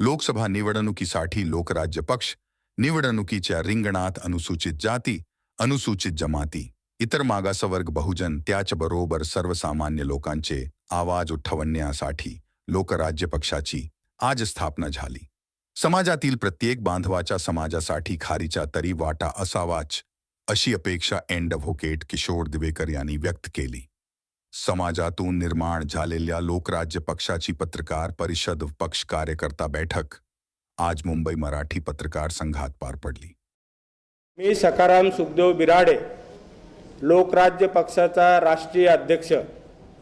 लोकसभा निवडणुकीसाठी लोकराज्य पक्ष निवडणुकीच्या रिंगणात अनुसूचित जाती अनुसूचित जमाती इतर मागासवर्ग बहुजन त्याचबरोबर सर्वसामान्य लोकांचे आवाज उठवण्यासाठी लोकराज्य पक्षाची आज स्थापना झाली. समाजातील प्रत्येक बांधवाच्या समाजासाठी खारीचा तरी वाटा असावाच अशी अपेक्षा एंड अव्होकेट किशोर दिवेकर यांनी व्यक्त केली. समाजातून निर्माण झालेल्या लोकराज्य पक्षाची पत्रकार परिषद पक्ष कार्यकर्ता बैठक आज मुंबई मराठी पत्रकार संघात पार पडली. मी सकाराम सुखदेव बिराडे लोकराज्य पक्षाचा राष्ट्रीय अध्यक्ष.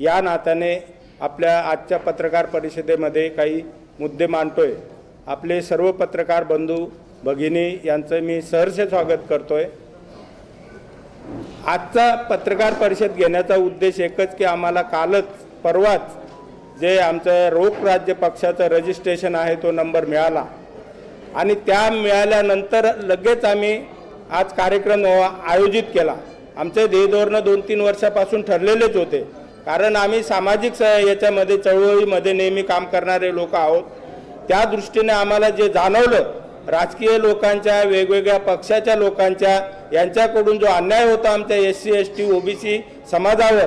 या नात्याने आपल्या आजच्या पत्रकार परिषदेमध्ये काही मुद्दे मांडतोय. आपले सर्व पत्रकार बंधू भगिनी यांचं मी सहर्ष स्वागत करतोय. आजचा पत्रकार परिषद घेण्याचा उद्देश एकच की आम्हाला कालच परवाच जे आमचं रोख राज्य पक्षाचं रजिस्ट्रेशन आहे तो नंबर मिळाला. आणि त्या मिळाल्यानंतर लगेच आम्ही आज कार्यक्रम आयोजित केला. आमचे ध्येयधोरणं दोन तीन वर्षापासून ठरलेलेच होते. कारण आम्ही सामाजिक याच्यामध्ये चळवळीमध्ये नेहमी काम करणारे लोक आहोत. त्या दृष्टीने आम्हाला जे जाणवलं राजकीय लोकांच्या वेगवेगळ्या पक्षाच्या लोकांच्या यांच्याकडून जो अन्याय होता आमच्या S C S T OBC समाजावर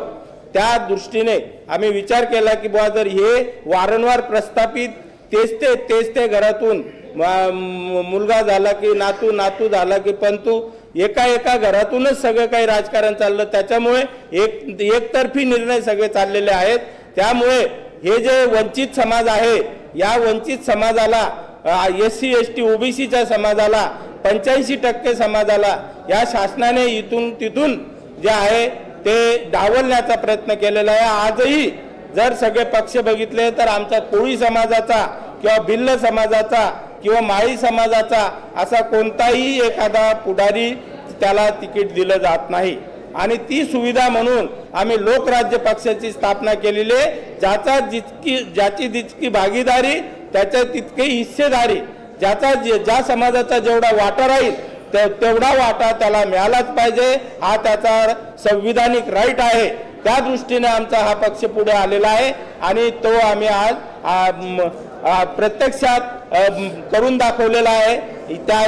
त्या दृष्टीने आम्ही विचार केला की बुवा जर हे वारंवार प्रस्थापित तेच ते तेच ते घरातून मुलगा झाला की नातू नातू झाला की पंतू एका एका घरातूनच सगळं काही राजकारण चाललं. त्याच्यामुळे एक एकतर्फी निर्णय सगळे चाललेले आहेत. त्यामुळे हे जे वंचित समाज आहे या वंचित समाजाला एस सी एस टी ओबीसीच्या समाजाला पंच्याऐंशी टक्के समाजाला या शासनाने इथून तिथून जे आहे ते डावलण्याचा प्रयत्न केलेला आहे. आजही जर सगळे पक्ष बघितले तर आमचा कोळी समाजाचा किंवा भिल्ल समाजाचा किंवा माळी समाजाचा असा कोणताही एखादा पुढारी त्याला तिकीट दिलं जात नाही. आणि ती सुविधा म्हणून आम्ही लोकराज्य पक्षाची स्थापना केलेली आहे. ज्याचा जितकी ज्याची जितकी भागीदारी त्याच्या तितकी हिस्सेदारी ज्याचा जे- ज्या समाजाचा जेवढा वाटा राहील ते- तेवढा वाटा त्याला मिळालाच पाहिजे. हा त्याचा संविधानिक राईट आहे. त्या दृष्टीने आमचा हा पक्ष पुढे आलेला आहे. आणि तो आम्ही आज प्रत्यक्षात करून दाखवलेला आहे. त्या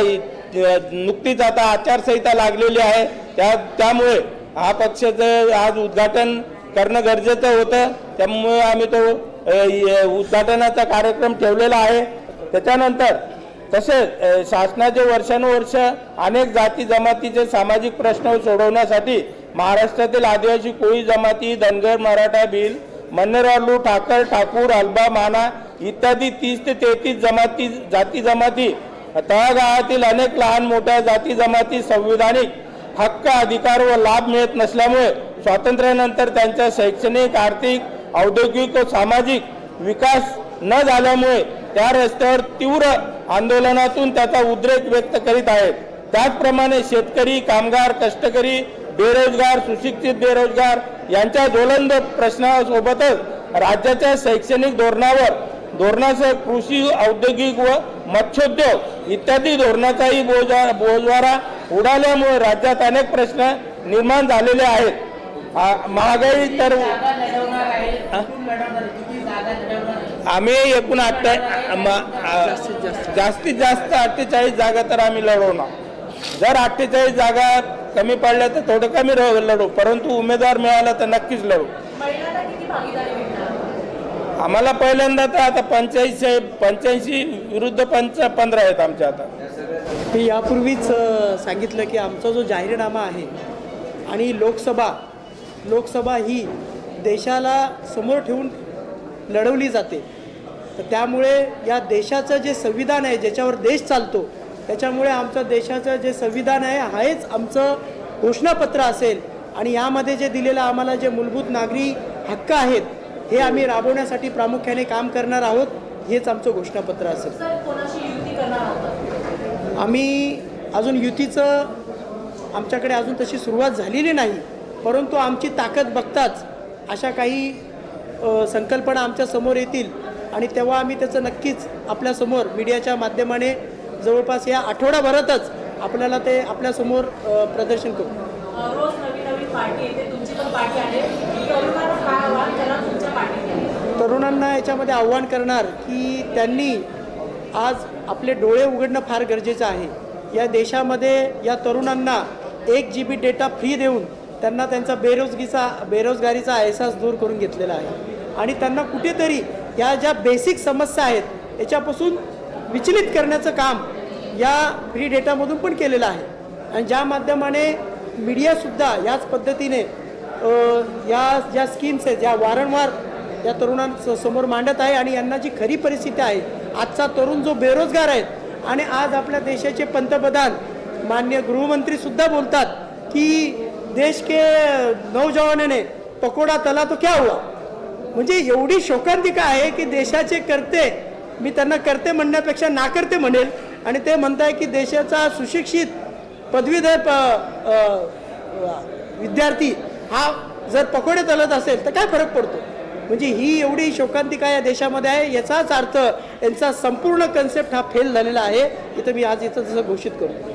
नुकतीच आता आचारसंहिता लागलेली आहे. त्या त्यामुळे हा पक्षाचं आज उद्घाटन करणं गरजेचं होतं. त्यामुळे आम्ही तो उद्घाटनाचा कार्यक्रम ठेवलेला आहे. त्याच्यानंतर तसेच शासनाचे वर्षानुवर्ष अनेक जाती जमातीचे सामाजिक प्रश्न सोडवण्यासाठी महाराष्ट्रातील आदिवासी कोळी जमाती धनगर मराठा भिल मन्नेरालू ठाकर ठाकूर अल्बा माना इत्यादी तीस ते तेहतीस जमाती जाती जमाती तळागाळातील अनेक लहान मोठ्या जाती जमाती संविधानिक हक्क अधिकार व लाभ मिळत नसल्यामुळे स्वातंत्र्यानंतर त्यांच्या शैक्षणिक आर्थिक औद्योगिक व सामाजिक विकास न झाल्यामुळे त्या रस्त्यावर तीव्र आंदोलनातून त्याचा उद्रेक व्यक्त करीत आहेत. त्याचप्रमाणे शेतकरी कामगार कष्टकरी बेरोजगार सुशिक्षित बेरोजगार यांच्या ज्वलंत प्रश्नासोबतच राज्याच्या शैक्षणिक धोरणावर धोरणासह कृषी औद्योगिक व मत्स्योद्योग इत्यादी धोरणाचाही बोजा बोजवारा उडाल्यामुळे राज्यात अनेक प्रश्न निर्माण झालेले आहेत. महागाई तर? आम्ही एकूण अठ्ठा जास्तीत जास्त. अठ्ठेचाळीस जागा तर आम्ही लढवणार. जर अठ्ठेचाळीस जागा कमी पडल्या तर थोडं कमी लढू. परंतु उमेदवार मिळाला तर नक्कीच लढू. आम्हाला पहिल्यांदा तर आता पंच्याऐंशी पंच्याऐंशी विरुद्ध पंच पंधरा आहेत आमच्या आता. मी यापूर्वीच सांगितलं की आमचा जो जाहीरनामा आहे आणि लोकसभा लोकसभा ही देशाला समोर ठेवून लढवली जाते. तर त्यामुळे या देशाचं जे संविधान आहे ज्याच्यावर देश चालतो त्याच्यामुळे आमचं देशाचं जे संविधान आहे हाच आमचं घोषणापत्र असेल. आणि यामध्ये जे दिलेलं आम्हाला जे मूलभूत नागरी हक्क आहेत हे आम्ही राबवण्यासाठी प्रामुख्याने काम करणार आहोत हेच आमचं घोषणापत्र असेल. आम्ही अजून युतीचं आमच्याकडे अजून तशी सुरुवात झालेली नाही परंतु आमची ताकद बघताच अशा काही संकल्पना आमच्यासमोर येतील आणि तेव्हा आम्ही त्याचं नक्कीच आपल्यासमोर मीडियाच्या माध्यमाने जवळपास या आठवड्याभरातच आपल्याला ते आपल्यासमोर प्रदर्शन करू. रोज नवीन नवीन पार्टी येते तुमची पण पार्टी आहे तरुणांना काय आव्हान करा तुमच्या पार्टीने याच्यामध्ये आव्हान करणार की त्यांनी आज आपले डोळे उघडणं फार गरजेचं आहे. या देशामध्ये या तरुणांना एक जी बी डेटा फ्री देऊन त्यांना त्यांचा बेरोजगीचा बेरोजगारीचा अहसास दूर करून घेतलेला आहे. आणि त्यांना कुठेतरी या ज्या बेसिक समस्या आहेत याच्यापासून विचलित करण्याचं काम या फ्री डेटामधून पण केलेलं आहे. आणि ज्या माध्यमाने मीडियासुद्धा याच पद्धतीने या ज्या स्कीम्स आहेत ज्या वारंवार या तरुणांसमोर मांडत आहे आणि यांना जी खरी परिस्थिती आहे आजचा तरुण जो बेरोजगार आहेत आणि आज आपल्या देशाचे पंतप्रधान मान्य गृहमंत्रीसुद्धा बोलतात की देश के नौजवानाने पकोडा तला तो क्या हुआ? म्हणजे एवढी शोकांतिका आहे की देशाचे करते मी त्यांना करते म्हणण्यापेक्षा नाकर्ते म्हणेल आणि ते म्हणताय की देशाचा सुशिक्षित पदवीधर प विद्यार्थी हा जर पकोडे तलत असेल तर काय फरक पडतो? म्हणजे ही एवढी शोकांतिका या देशामध्ये आहे याचाच अर्थ यांचा संपूर्ण कन्सेप्ट हा फेल झालेला आहे. इथं मी आज इथं जसं घोषित करतो.